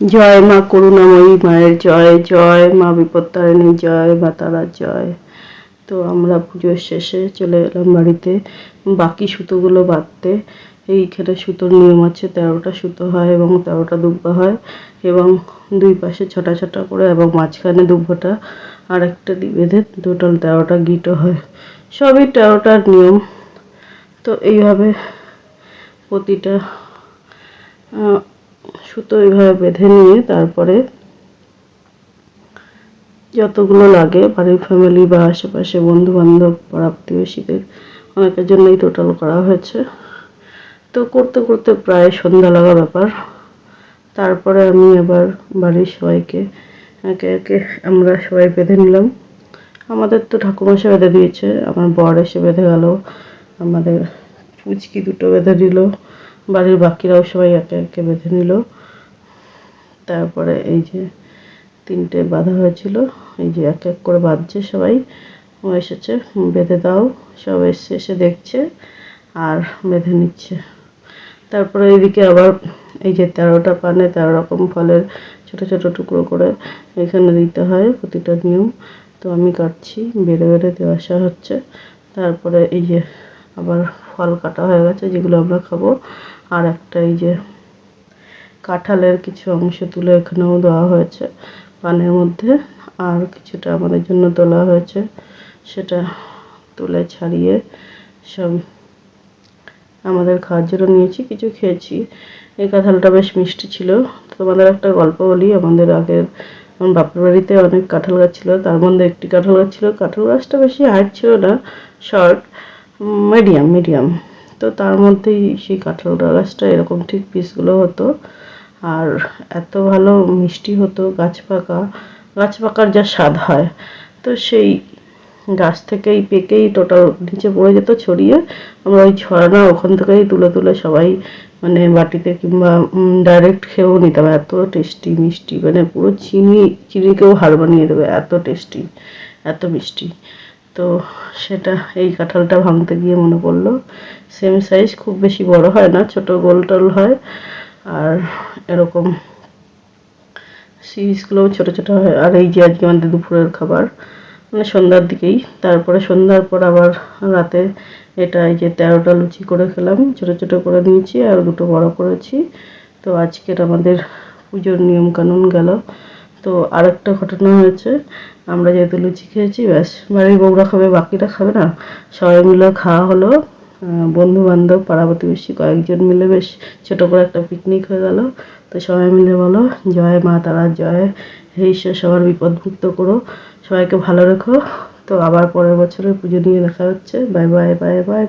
জয় মা করুণাময়ী মায়ের জয় জয় মা বিপত্তারিণী, জয় মা তারার জয়। তো আমরা পুজোর শেষে চলে এলাম বাড়িতে। বাকি সুতোগুলো বাঁধতে। এইখানে সুতোর নিয়ম আছে, তেরোটা সুতো হয় এবং তেরোটা দুব্বা হয় এবং দুই পাশে ছটা ছটা করে এবং মাঝখানে দুব্বাটা আর একটা বেঁধে টোটাল তেরোটা গিটও হয়। সবই তেরোটার নিয়ম। তো এইভাবে প্রতিটা সুতো এইভাবে বেঁধে নিয়ে তারপরে যতগুলো লাগে, বাড়ির ফ্যামিলি বা আশেপাশে বন্ধু বান্ধব পাড়া প্রতিবেশীদের অনেকের জন্যই টোটাল করা হয়েছে। তো করতে করতে প্রায় সন্ধ্যা লাগা ব্যাপার। তারপরে আমি আবার বাড়ির সবাইকে, একে একে আমরা সবাই বেঁধে নিলাম। আমাদের তো ঠাকুমাসে বেঁধে দিয়েছে, আমার বর এসে বেঁধে গেল, আমাদের পুচকি দুটো বেঁধে দিল। বাড়ির বাকিরাও সবাই একে একে বেঁধে নিল। তারপরে এই যে তিনটে বাঁধা হয়েছিল, এই যে এক এক করে বাঁধছে সবাই। ও এসেছে, বেঁধে দাও, সব এসে এসে দেখছে আর বেঁধে নিচ্ছে। তারপরে এদিকে আবার এই যে তেরোটা পানে তেরো রকম ফলের ছোট ছোট টুকরো করে এখানে দিতে হয় প্রতিটা নিয়ম। তো আমি কাটছি, বেড়ে বেড়ে দিয়ে আসা হচ্ছে। তারপরে এই যে আবার ফল কাটা হয়ে গেছে, যেগুলো আমরা খাব আর একটা এই যে কাঁঠালের কিছু অংশ তুলে এখানেও দেওয়া হয়েছে পানের মধ্যে, আর কিছুটা আমাদের জন্য তোলা হয়েছে, সেটা তুলে ছাড়িয়ে সব আমাদের খাওয়ার জন্য নিয়েছি, কিছু খেয়েছি। এই কাঁঠালটা বেশ মিষ্টি ছিল। তোমাদের একটা গল্প বলি, আমাদের আগের আমার বাপের বাড়িতে অনেক কাঁঠাল গাছ ছিল, তার মধ্যে একটি কাঁঠাল গাছ ছিল। কাঁঠাল গাছটা বেশি হাইট ছিল না, শর্ট মিডিয়াম মিডিয়াম তো তার মধ্যেই সেই কাঁঠাল গাছটা এরকম ঠিক পিসগুলো হতো। আর এত ভালো মিষ্টি হতো গাছ পাকা, গাছ পাকার যা স্বাদ হয়। তো সেই গাছ থেকেই পেকেই টোটাল নিচে পড়ে যেত ছড়িয়ে। আমরা ওই ছড়ানো ওখান থেকেই তুলে তুলে সবাই মানে বাটিতে কিংবা ডাইরেক্ট খেয়েও নিতাম। এত টেস্টি মিষ্টি মানে পুরো চিনি, চিনিকেও হার বানিয়ে দেবে, এত টেস্টি এত মিষ্টি। তো সেটা এই কাঁঠালটা ভাঙতে গিয়ে মনে পড়ল। সেম সাইজ খুব বেশি বড় হয় না, ছোট গোল টোল হয়। আর এরকম সিরিজগুলোও ছোট ছোট হয়। আর এই যে আজকে আমাদের দুপুরের খাবার মানে সন্ধ্যার দিকেই। তারপরে সন্ধ্যার পর আবার রাতে এটা এই যে তেরোটা লুচি করে খেলাম। ছোট ছোট করে নিয়েছি আর দুটো বড় করেছি। তো আজকের আমাদের পুজোর নিয়ম কানুন গেল। তো আরেকটা ঘটনা হয়েছে। আমরা যেহেতু লুচি খেয়েছি, ব্যাস। বাড়ির বউরা খাবে, বাকিরা খাবে না। সবাই মিলে খাওয়া হলো। বন্ধু বান্ধব পাড়া প্রতিবেশী কয়েকজন মিলে বেশ ছোট করে একটা পিকনিক হয়ে গেল। তো সবাই মিলে বলো, জয় মা তারা, জয়। হে ঈশ্বর, সবার বিপদ মুক্ত করো। সবাইকে ভালো রেখো। তো আবার পরের বছরের পুজো নিয়ে দেখা হচ্ছে। Bye bye bye bye bye.